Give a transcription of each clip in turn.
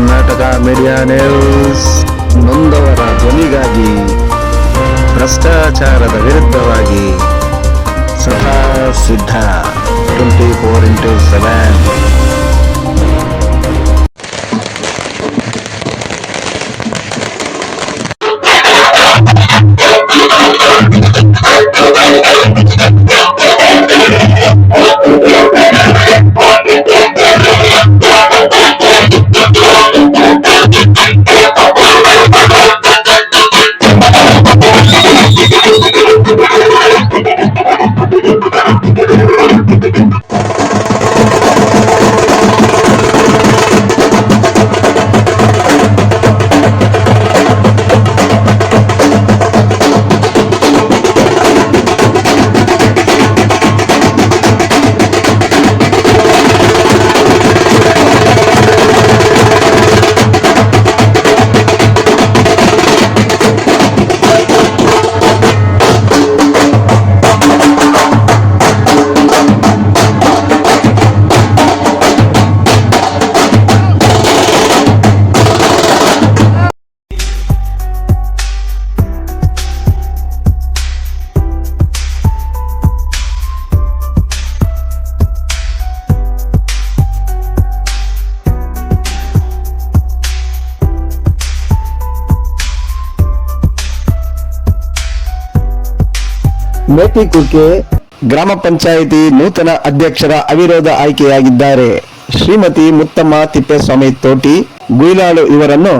Karnataka media news ನೊಂದವರ ಧ್ವನಿಗಾಗಿ ಭ್ರಷ್ಟಾಚಾರದ ವಿರುದ್ಧವಾಗಿ ಸದಾ ಸಿದ್ಧ twenty four into seven Metikurke ಗ್ರಾಮ ಪಂಚಾಯಿತಿ ನೂತನ ಅಧ್ಯಕ್ಷರ ಅವಿರೋಧ ಆಯ್ಕೆಯಾಗಿದ್ದಾರೆ. ಶ್ರೀಮತಿ ಮುತ್ತಮ್ಮ ತಿಪ್ಪೇಸ್ವಾಮಿ ತೋಟಿ ಗುಯಿಲಾಳು ಇವರನ್ನು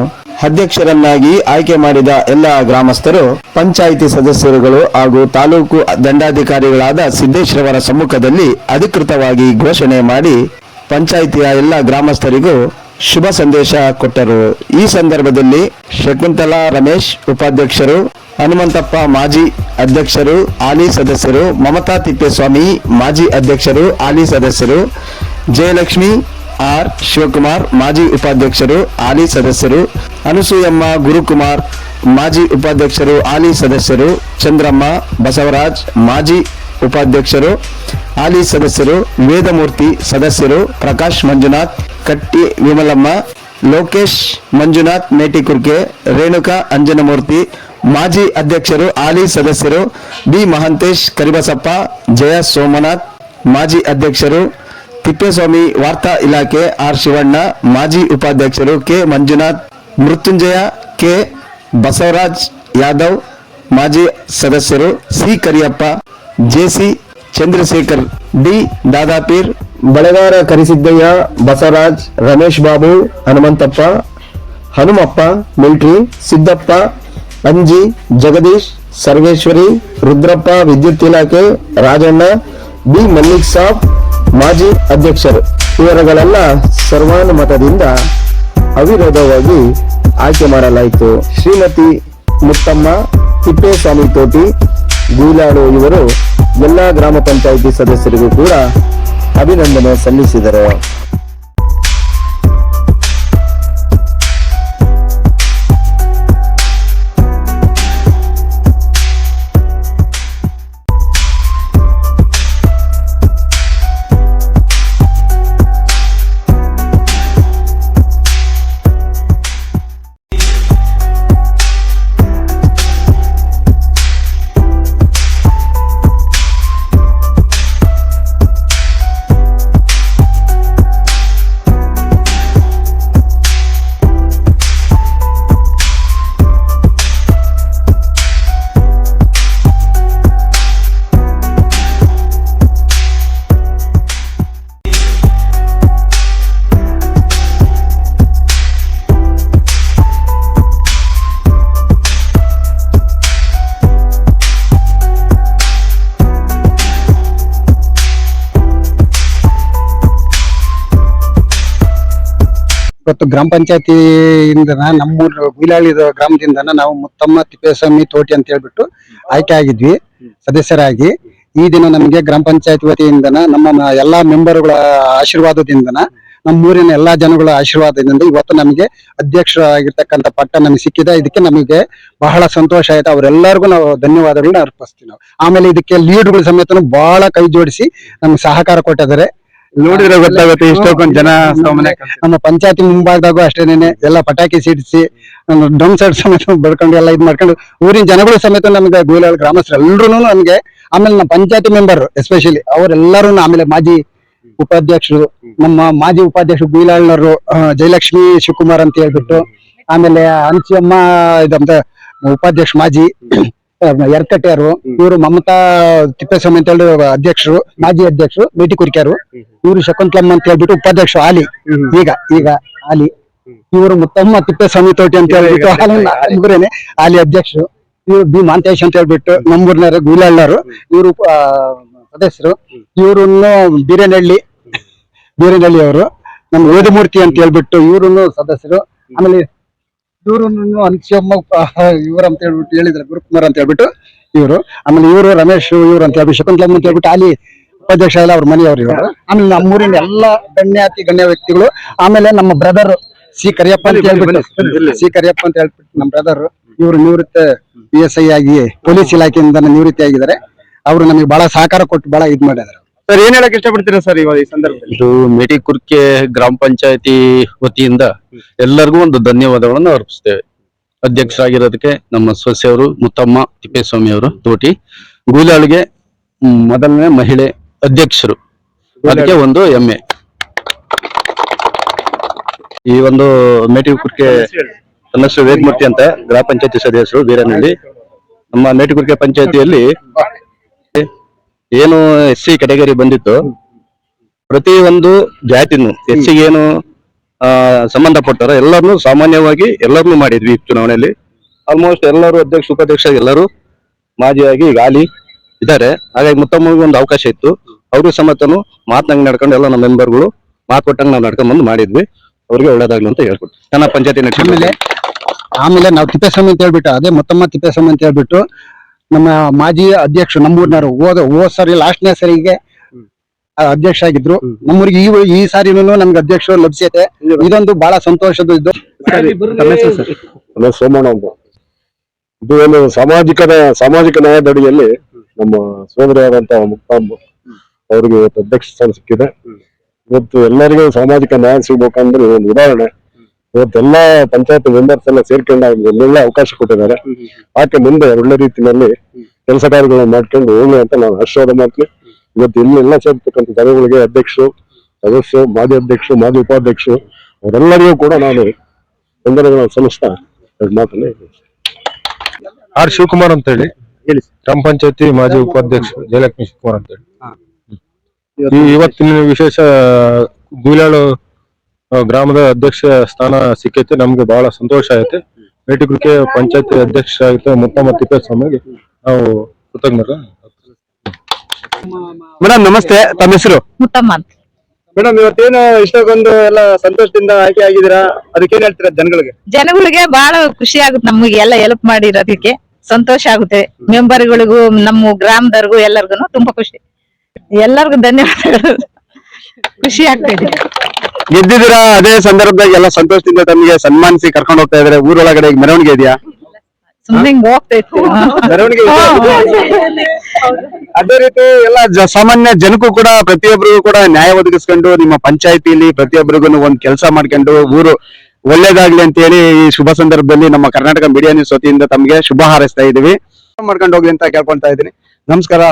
ಅಧ್ಯಕ್ಷರನ್ನಾಗಿ ಆಯ್ಕೆ ಮಾಡಿದ ಎಲ್ಲ ಗ್ರಾಮಸ್ಥರು, ಪಂಚಾಯಿತಿ ಸದಸ್ಯರುಗಳು ಹಾಗೂ ತಾಲೂಕು ದಂಡಾಧಿಕಾರಿಗಳಾದ ಸಿದ್ದೇಶ್ವರವರ ಸಮ್ಮುಖದಲ್ಲಿ ಅಧಿಕೃತವಾಗಿ ಘೋಷಣೆ ಮಾಡಿ ಪಂಚಾಯಿತಿಯ ಎಲ್ಲ ಗ್ರಾಮಸ್ಥರಿಗೂ ಶುಭ ಸಂದೇಶ ಕೊಟ್ಟರು. ಈ ಸಂದರ್ಭದಲ್ಲಿ ಶಕುಂತಲಾ ರಮೇಶ್ ಉಪಾಧ್ಯಕ್ಷರು, ಹನುಮಂತಪ್ಪ ಮಾಜಿ ಅಧ್ಯಕ್ಷರು ಆಲಿ ಸದಸ್ಯರು, ಮಮತಾ ತಿಪ್ಪೇಸ್ವಾಮಿ ಮಾಜಿ ಅಧ್ಯಕ್ಷರು ಆಲಿ ಸದಸ್ಯರು, ಜಯಲಕ್ಷ್ಮಿ ಆರ್ ಶಿವಕುಮಾರ್ ಮಾಜಿ ಉಪಾಧ್ಯಕ್ಷರು, ಹಾಲಿ ಸದಸ್ಯರು, ಅನುಸೂಯಮ್ಮ ಗುರುಕುಮಾರ್ ಮಾಜಿ ಉಪಾಧ್ಯಕ್ಷರು, ಹಾಲಿ ಸದಸ್ಯರು, ಚಂದ್ರಮ್ಮ ಬಸವರಾಜ್ ಮಾಜಿ ಉಪಾಧ್ಯಕ್ಷರು ಆಲಿ ಸದಸ್ಯರು, ವೇದಮೂರ್ತಿ ಸದಸ್ಯರು, ಪ್ರಕಾಶ್ ಮಂಜುನಾಥ್ ಕಟ್ಟಿ ವಿಮಲಮ್ಮ, ಲೋಕೇಶ್, ಮಂಜುನಾಥ್ ಮೇಟಿಕುರ್ಕೆ ರೇಣುಕಾ, ಅಂಜನಮೂರ್ತಿ, ಮಾಜಿ ಅಧ್ಯಕ್ಷರು, ಹಾಲಿ ಸದಸ್ಯರು, ಬಿ ಮಹಾಂತೇಶ್, ಕರಿಬಸಪ್ಪ, ಜಯ ಸೋಮನಾಥ್, ಮಾಜಿ ಅಧ್ಯಕ್ಷರು, ತಿಪ್ಪೇಸ್ವಾಮಿ ವಾರ್ತಾ ಇಲಾಖೆ, ಆರ್ ಶಿವಣ್ಣ, ಮಾಜಿ ಉಪಾಧ್ಯಕ್ಷರು ಕೆ ಮಂಜುನಾಥ್, ಮೃತ್ಯುಂಜಯ ಕೆ ಬಸವರಾಜ್ ಯಾದವ್, ಮಾಜಿ ಸದಸ್ಯರು C Kariyappa JC Chandrashekar, D Dadapeer Balegara Karisiddayya, Basavaraj, Ramesh Babu, Hanumanthappa, Hanumappa, military, Siddappa, Anji, Jagadish, Sarveshwari, Rudrappa, ವಿದ್ಯುತ್ ಇಲಾಖೆ, ರಾಜಣ್ಣ, ಬಿ. ಮಲ್ಲಿಕ್ ಸಾಬ್, ಮಾಜಿ ಅಧ್ಯಕ್ಷರು. ಇವರುಗಳೆಲ್ಲ ಸರ್ವಾನುಮತದಿಂದ ಅವಿರೋಧವಾಗಿ ಆಯ್ಕೆ ಮಾಡಲಾಯಿತು. ಶ್ರೀಮತಿ ಮುತ್ತಮ್ಮ, ತಿಪ್ಪೇಸ್ವಾಮಿ ತೋಟಿ ಗೂಲಾಡು ಇವರು ಎಲ್ಲಾ ಗ್ರಾಮ ಪಂಚಾಯಿತಿ ಸದಸ್ಯರಿಗೂ ಕೂಡ ಅಭಿನಂದನೆ ಸಲ್ಲಿಸಿದರು. ಇವತ್ತು ಗ್ರಾಮ ಪಂಚಾಯತಿಯಿಂದ ನಮ್ಮೂರು ಗುಯಿಲಾಳಿ ಗ್ರಾಮದಿಂದ ನಾವು ಮುತ್ತಮ್ಮ ತಿಪ್ಪೇಸ್ವಾಮಿ ತೋಟಿ ಅಂತ ಹೇಳ್ಬಿಟ್ಟು ಆಯ್ಕೆ ಆಗಿದ್ವಿ, ಸದಸ್ಯರಾಗಿ. ಈ ದಿನ ನಮಗೆ ಗ್ರಾಮ ಪಂಚಾಯತ್ ವತಿಯಿಂದ ನಮ್ಮ ಎಲ್ಲಾ ಮೆಂಬರ್ಗಳ ಆಶೀರ್ವಾದದಿಂದ ನಮ್ಮೂರಿನ ಎಲ್ಲಾ ಜನಗಳ ಆಶೀರ್ವಾದದಿಂದ ಇವತ್ತು ನಮಗೆ ಅಧ್ಯಕ್ಷರಾಗಿರ್ತಕ್ಕಂಥ ಪಟ್ಟ ನಮಗೆ ಸಿಕ್ಕಿದೆ. ಇದಕ್ಕೆ ನಮಗೆ ಬಹಳ ಸಂತೋಷ ಆಯ್ತು. ಅವರೆಲ್ಲರಿಗೂ ನಾವು ಧನ್ಯವಾದಗಳನ್ನ ಅರ್ಪಿಸ್ತೀವಿ ನಾವು. ಆಮೇಲೆ ಇದಕ್ಕೆ ಲೀಡ್ಗಳು ಸಮೇತ ಬಹಳ ಕೈ ಜೋಡಿಸಿ ನಮ್ಗೆ ಸಹಕಾರ ಕೊಟ್ಟಿದ್ದಾರೆ. ನೋಡಿದ್ರೆ ಗೊತ್ತಾಗುತ್ತೆ ಇಷ್ಟೊಂದು ಜನ ಸಾಮಾನ್ಯ ನಮ್ಮ ಪಂಚಾಯತಿ ಮುಂಭಾಗದಾಗೂ ಅಷ್ಟೇನೆ ಎಲ್ಲ ಪಟಾಕಿ ಸಿಡಿಸಿ ಡಮ್ ಸೈಡ್ ಸಮೇತ ಬಡ್ಕೊಂಡು ಎಲ್ಲ ಇದ್ ಮಾಡ್ಕೊಂಡು ಊರಿನ ಜನಗಳು ಸಮೇತ ನಮ್ಗೆ ಗೂಲಾಳ್ ಗ್ರಾಮಸ್ಥರು ಎಲ್ರು ನಮ್ಗೆ ಆಮೇಲೆ ನಮ್ಮ ಪಂಚಾಯತಿ ಮೆಂಬರ್ ಎಸ್ಪೆಷಲಿ ಅವರೆಲ್ಲರೂ ಆಮೇಲೆ ಮಾಜಿ ಉಪಾಧ್ಯಕ್ಷರು, ನಮ್ಮ ಮಾಜಿ ಉಪಾಧ್ಯಕ್ಷರು ಬೀಲಾಳ್ನವರು ಜಯಲಕ್ಷ್ಮಿ ಶಿವಕುಮಾರ್ ಅಂತ ಹೇಳ್ಬಿಟ್ಟು ಆಮೇಲೆ ಹಂಚಿಯಮ್ಮ ಇದಂತ ಉಪಾಧ್ಯಕ್ಷ ಮಾಜಿ ಯರ್ಕಟ್ಯಾರು ಇವರು ಮಮತಾ ತಿಪ್ಪೇಸ್ವಾಮಿ ಅಂತ ಹೇಳಿ ಅಧ್ಯಕ್ಷರು ಮಾಜಿ ಅಧ್ಯಕ್ಷರು ಭೇಟಿ ಕುರಿಕ್ಯಾರು ಇವರು ಶಕುಂತಲಮ್ಮ ಅಂತ ಹೇಳ್ಬಿಟ್ಟು ಉಪಾಧ್ಯಕ್ಷ ಆಲಿ ಈಗ ಈಗ ಆಲಿ ಇವರು ಮುತ್ತಮ್ಮ ತಿಪ್ಪೇಸ್ವಾಮಿ ತೋಟಿ ಅಂತ ಹೇಳ್ಬಿಟ್ಟು ಆಲಿ ಅಧ್ಯಕ್ಷರು. ಇವರು ಬಿ ಮಾಂತೇಶ್ ಅಂತ ಹೇಳ್ಬಿಟ್ಟು ನಮ್ಮೂರ್ನವರು ಗೂಲಳ್ಳರು ಇವರು ಸದಸ್ಯರು. ಇವರನ್ನು ಬೀರೇನಹಳ್ಳಿ ಬೀರೇನಹಳ್ಳಿ ಅವರು ನಮ್ಮ ವೇದಮೂರ್ತಿ ಅಂತ ಹೇಳ್ಬಿಟ್ಟು ಇವರನ್ನು ಸದಸ್ಯರು. ಆಮೇಲೆ ಇವರನ್ನು ಅನ್ಸಿಯಮ್ಮ ಇವ್ರು ಅಂತ ಹೇಳ್ಬಿಟ್ಟು ಹೇಳಿದ್ರೆ ಗುರುಕುಮಾರ್ ಅಂತ ಹೇಳ್ಬಿಟ್ಟು ಇವರು. ಆಮೇಲೆ ಇವರು ರಮೇಶ್ ಇವರು ಅಂತ ಹೇಳಿ ಶಕುಂತಲಮ್ಮ ಅಂತ ಹೇಳ್ಬಿಟ್ಟು ಅಲ್ಲಿ ಉಪಾಧ್ಯಕ್ಷ ಎಲ್ಲ ಅವ್ರ ಮನೆಯವರು ಇವರು. ಆಮೇಲೆ ನಮ್ಮೂರಿನ ಎಲ್ಲ ಗಣ್ಯಾತಿ ಗಣ್ಯ ವ್ಯಕ್ತಿಗಳು ಆಮೇಲೆ ನಮ್ಮ ಬ್ರದರ್ ಸಿ ಕರಿಯಪ್ಪ ಅಂತ ಹೇಳ್ಬಿಟ್ಟು ಸಿ ಕರಿಯಪ್ಪ ಅಂತ ಹೇಳ್ಬಿಟ್ಟು ನಮ್ಮ ಬ್ರದರ್ ಇವರು ನಿವೃತ್ತ ಪಿ ಎಸ್ ಐ ಆಗಿ ಪೊಲೀಸ್ ಇಲಾಖೆಯಿಂದ ನಿವೃತ್ತಿ ಆಗಿದ್ದಾರೆ ಅವರು ನಮಗೆ ಬಹಳ ಸಹಕಾರ ಕೊಟ್ಟು ಬಹಳ ಇದ್ ಮಾಡಿದ್ದಾರೆ. ಸರ್ ಏನ್ ಹೇಳಕ್ ಇಷ್ಟಪಡ್ತೀರಾ ಸರ್ ಇವಾಗ ಈ ಸಂದರ್ಭದಲ್ಲಿ? ಇದು ಮೇಟಿ ಕುರ್ಕೆ ಗ್ರಾಮ ಪಂಚಾಯತಿ ವತಿಯಿಂದ ಎಲ್ಲರಿಗೂ ಒಂದು ಧನ್ಯವಾದಗಳನ್ನು ಅರ್ಪಿಸ್ತೇವೆ. ಅಧ್ಯಕ್ಷರಾಗಿರೋದಕ್ಕೆ ನಮ್ಮ ಸೊಸೆಯವರು ಮುತ್ತಮ್ಮ ತಿಪ್ಪೇಸ್ವಾಮಿ ಅವರು, ತೋಟಿ ಗೂಲಾಳಿಗೆ ಮೊದಲನೇ ಮಹಿಳೆ ಅಧ್ಯಕ್ಷರು. ಅದಕ್ಕೆ ಒಂದು ಹೆಮ್ಮೆ ಈ ಒಂದು ಮೇಟಿ ಕುರ್ಕೆ ಹೆಸರು ವೇದಮೂರ್ತಿ ಅಂತ ಗ್ರಾಮ ಪಂಚಾಯತಿ ಸದಸ್ಯರು ಬೀರನಹಳ್ಳಿ ನಮ್ಮ ಮೇಟಿ ಕುರ್ಕೆ ಪಂಚಾಯತಿಯಲ್ಲಿ ಏನು ಎಸ್ ಸಿ ಕೆಟಗರಿ ಬಂದಿತ್ತು ಪ್ರತಿ ಒಂದು ಜಾತಿನು ಹೆಚ್ಚಿಗೆ ಏನು ಆ, ಸಂಬಂಧಪಟ್ಟರ ಎಲ್ಲರನ್ನು ಸಾಮಾನ್ಯವಾಗಿ ಎಲ್ಲರನ್ನು ಮಾಡಿದ್ವಿ ಚುನಾವಣೆಯಲ್ಲಿ. ಆಲ್ಮೋಸ್ಟ್ ಎಲ್ಲರೂ ಅಧ್ಯಕ್ಷ ಉಪಾಧ್ಯಕ್ಷ ಎಲ್ಲರೂ ಮಾಜಿಯಾಗಿ ಈಗ ಹಾಲಿ ಇದ್ದಾರೆ. ಹಾಗಾಗಿ ಮುತ್ತಮ್ಮಗೆ ಒಂದು ಅವಕಾಶ ಇತ್ತು. ಅವರು ಸಮೇತನು ಮಾತನಾಗಿ ನಡ್ಕೊಂಡು ಎಲ್ಲ ನಮ್ಮ ಮೆಂಬರ್ಗಳು ಮಾತು ಕೊಟ್ಟಂಗೆ ನಾವು ನಡ್ಕೊಂಡ್ ಬಂದು ಮಾಡಿದ್ವಿ. ಅವ್ರಿಗೆ ಒಳ್ಳೇದಾಗ್ಲಿ ಅಂತ ಹೇಳ್ಕೊಟ್ಟು ಚೆನ್ನಾಗಿ ಪಂಚಾಯತಿ ಆಮೇಲೆ ಆಮೇಲೆ ನಾವು ತಿಪ್ಪೇಸ್ವಾಮಿ ಅಂತ ಹೇಳ್ಬಿಟ್ಟು ಅದೇ ಮತ್ತಮ್ಮ ತಿಪ್ಪೇಸ್ವಾಮಿ ಅಂತ ಹೇಳ್ಬಿಟ್ಟು ನಮ್ಮ ಮಾಜಿ ಅಧ್ಯಕ್ಷ ನಮ್ಮೂರ್ನವರು ಹೋದ ಹೋದ್ ಸರಿ ಲಾಸ್ಟ್ನೇ ಸರಿಗೆ ಅಧ್ಯಕ್ಷ ಆಗಿದ್ರು. ನಮ್ಮೂರಿಗೆ ಈ ಈ ಸಾರಿನೂ ನಮ್ಗೆ ಅಧ್ಯಕ್ಷ ಲಭಿಸೈತೆ ಇದೊಂದು ಬಹಳ ಸಂತೋಷದ ಇದು. ಸೋಮಣ್ಣ ಅಂತ. ಇದು ಒಂದು ಸಾಮಾಜಿಕ ಸಾಮಾಜಿಕ ನ್ಯಾಯದ ಅಡಿಯಲ್ಲಿ ನಮ್ಮ ಸೋದರಿಯಾದಂತಹ ಮುಕ್ತಾಂಬ ಅವ್ರಿಗೆ ಇವತ್ತು ಅಧ್ಯಕ್ಷ ಸ್ಥಾನ ಸಿಕ್ಕಿದೆ. ಇವತ್ತು ಎಲ್ಲರಿಗೂ ಸಾಮಾಜಿಕ ನ್ಯಾಯ ಸಿಗ್ಬೇಕಂದ್ರೆ ಒಂದು ಉದಾಹರಣೆ. ಇವತ್ತು ಎಲ್ಲಾ ಪಂಚಾಯತ್ ಮೆಂಬರ್ಸ್ ಎಲ್ಲ ಸೇರ್ಕೊಂಡು ಒಳ್ಳೆ ಅವಕಾಶ ಕೊಟ್ಟಿದ್ದಾರೆ. ಆಕೆ ಮುಂದೆ ಒಳ್ಳೆ ರೀತಿಯಲ್ಲಿ ಕೆಲಸ ಕಾರ್ಯಗಳನ್ನ ಮಾಡ್ಕೊಂಡು ಹೋಗ್ಲಿ ಅಂತ ನಾನು ಆಶೀರ್ವಾದ ಮಾಡ್ತೀನಿ ಇವತ್ತು ಇಲ್ಲೆಲ್ಲ ಸೇರ್ತಕ್ಕಂಥ ಜನಗಳಿಗೆ ಅಧ್ಯಕ್ಷರು ಸದಸ್ಯರು ಮಾಜಿ ಅಧ್ಯಕ್ಷರು ಮಾಜಿ ಉಪಾಧ್ಯಕ್ಷರು ಅವರೆಲ್ಲರಿಗೂ ಕೂಡ ನಾನು ವಂದನೆಗಳನ್ನು ಸಲ್ಲಿಸ್ತಾ ಮಾತಲ್ಲಿ ಮಾತನ್ನ ಆರ್ ಶಿವಕುಮಾರ್ ಅಂತ ಹೇಳಿ. ಗ್ರಾಮ ಪಂಚಾಯತಿ ಮಾಜಿ ಉಪಾಧ್ಯಕ್ಷ ಜಯಲಕ್ಷ್ಮಿ ಶಿವಕುಮಾರ್ ಅಂತ ಹೇಳಿ. ಇವತ್ತಿನ ವಿಶೇಷ ಗೂಲಾಳು ಗ್ರಾಮದ ಅಧ್ಯಕ್ಷ ಸ್ಥಾನ ಸಿಕ್ಕೈತೆ. ನಮ್ಗೆ ಬಹಳ ಸಂತೋಷ ಆಯ್ತು ಮೇಟಿಗುರ್ಕೆ ಪಂಚಾಯತ್ ಅಧ್ಯಕ್ಷ ಆಗಿತ್ತು ಮುತ್ತಮ್ಮ ತಿಪ್ಪೇಸ್ವಾಮಿಗೆ ನಾವು ಕೃತಜ್ಞರ ಮೇಡಮ್ ನಮಸ್ತೆ. ತಮ್ಮ ಹೆಸರು? ಮುತ್ತಮ್ಮ ಅಂತ. ಮೇಡಮ್ ಇವತ್ತೇನು ಇಷ್ಟೊಂದು ಎಲ್ಲ ಸಂತೋಷದಿಂದ ಆಯ್ಕೆ ಆಗಿದ್ದೀರಾ? ಅದಕ್ಕೆ ಏನ್ ಹೇಳ್ತೀರಾ ಜನಗಳಿಗೆ? ಜನಗಳಿಗೆ ಬಹಳ ಖುಷಿ ಆಗುತ್ತೆ ನಮಗೆ ಎಲ್ಲ ಹೆಲ್ಪ್ ಮಾಡಿರೋದಕ್ಕೆ. ಸಂತೋಷ ಆಗುತ್ತೆ. ಮೆಂಬರ್ಗಳಿಗೂ ನಮ್ಮ ಗ್ರಾಮದವ್ರಿಗೂ ಎಲ್ಲರಿಗೂ ತುಂಬಾ ಖುಷಿ. ಎಲ್ಲರಿಗೂ ಧನ್ಯವಾದಗಳು. ಖುಷಿ ಆಗ್ತಿದೆ ಗೆದ್ದಿದ್ದೀರಾ? ಅದೇ ಸಂದರ್ಭದಾಗ ಎಲ್ಲ ಸಂತೋಷದಿಂದ ತಮಗೆ ಸನ್ಮಾನಿಸಿ ಕರ್ಕೊಂಡು ಹೋಗ್ತಾ ಇದಾರೆ ಊರೊಳಗಡೆ ಈಗ ಮೆರವಣಿಗೆ ಇದೆಯಾ? ಸುಮ್ನೆ ಹೋಗ್ತಾ ಇತ್ತು ಮೆರವಣಿಗೆ ಅದೇ ರೀತಿ ಎಲ್ಲ ಜ- ಸಾಮಾನ್ಯ ಜನಕ್ಕೂ ಕೂಡ ಪ್ರತಿಯೊಬ್ಬರಿಗೂ ಕೂಡ ನ್ಯಾಯ ಒದಗಿಸ್ಕೊಂಡು ನಿಮ್ಮ ಪಂಚಾಯತಿಲಿ ಪ್ರತಿಯೊಬ್ಬರಿಗೂ ಒಂದ್ ಕೆಲಸ ಮಾಡ್ಕೊಂಡು ಊರು ಒಳ್ಳೇದಾಗ್ಲಿ ಅಂತ ಹೇಳಿ ಈ ಶುಭ ಸಂದರ್ಭದಲ್ಲಿ ನಮ್ಮ ಕರ್ನಾಟಕ ಬಿರಿಯಾನಿ ನ್ಯೂಸ್ ತಮ್ಗೆ ತಮಗೆ ಶುಭ ಹಾರೈಸ್ತಾ ಇದೀವಿ. ಮಾಡ್ಕೊಂಡು ಹೋಗ್ಲಿ ಅಂತ ಕೇಳ್ಕೊಂತಾ ಇದೀನಿ ನಮಸ್ಕಾರ.